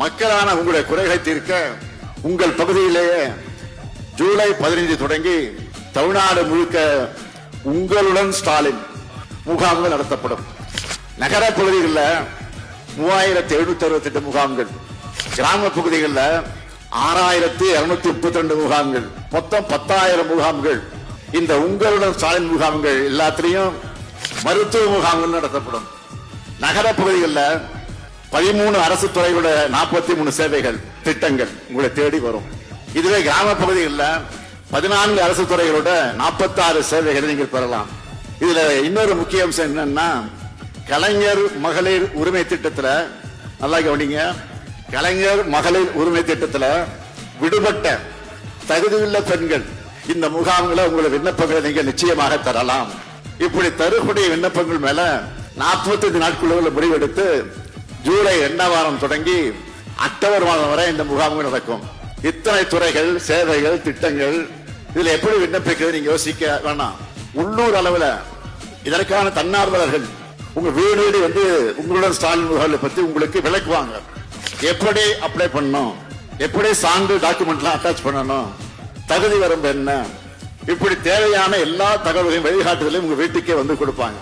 மக்களான உங்களுடைய குறைகளை தீர்க்க உங்கள் பகுதியிலேயே ஜூலை பதினைந்து தொடங்கி தமிழ்நாடு முழுக்க உங்களுடன் ஸ்டாலின் முகாம்கள் நடத்தப்படும். நகர பகுதிகளில் மூவாயிரத்தி எழுநூத்தி அறுபத்தி எட்டு முகாம்கள் கிராம பகுதிகளில் ஆறாயிரத்தி இருநூத்தி முப்பத்தி ரெண்டு முகாம்கள் மொத்தம் பத்தாயிரம் முகாம்கள். இந்த உங்களுடன் ஸ்டாலின் முகாம்கள் எல்லாத்திலையும் மருத்துவ முகாம்கள் நடத்தப்படும். நகர பகுதிகளில் பதிமூணு அரசு துறையோட நாற்பத்தி மூணு சேவைகள் திட்டங்கள் உங்களை தேடி வரும். இதுவே கிராம பகுதிகளில் பதினான்கு அரசு துறைகளோட நாற்பத்தாறு சேவைகளை நீங்கள் பெறலாம். இதுல இன்னொரு முக்கிய அம்சம் என்னன்னா கலைஞர் மகளிர் உரிமை திட்டத்துல நல்லா கவனிங்க. கலைஞர் மகளிர் உரிமை திட்டத்துல விடுபட்ட தகுதியுள்ள பெண்கள் இந்த முகாம்களை உங்களை விண்ணப்பங்களை நீங்க நிச்சயமாக தரலாம். இப்படி தரக்கூடிய விண்ணப்பங்கள் மேல 45 நாட்களுக்குள்ள முடிவெடுத்து ஜூலை இரண்டாம் வாரம் தொடங்கி அக்டோபர் மாதம் வரை இந்த முகாம்கள் நடக்கும். இத்தனை துறைகள் சேவைகள் திட்டங்கள் இதுல எப்படி விண்ணப்பிக்கிறது நீங்க யோசிக்க வேணாம். உள்ளூர் அளவுல இதற்கான தன்னார்வலர்கள் உங்க வீடு வீடு வந்து உங்களுடன் ஸ்டாலின் முகாம்களை பத்தி உங்களுக்கு விளக்குவாங்க. எப்படி அப்ளை பண்ணணும்? எப்படி சான்று டாக்குமெண்ட்லாம் அட்டாச் பண்ணணும்? தகுதி வரம்பு என்ன? இப்படி தேவையான எல்லா தகவல்களையும் வழிகாட்டுதலையும் உங்க வீட்டுக்கே வந்து கொடுப்பாங்க.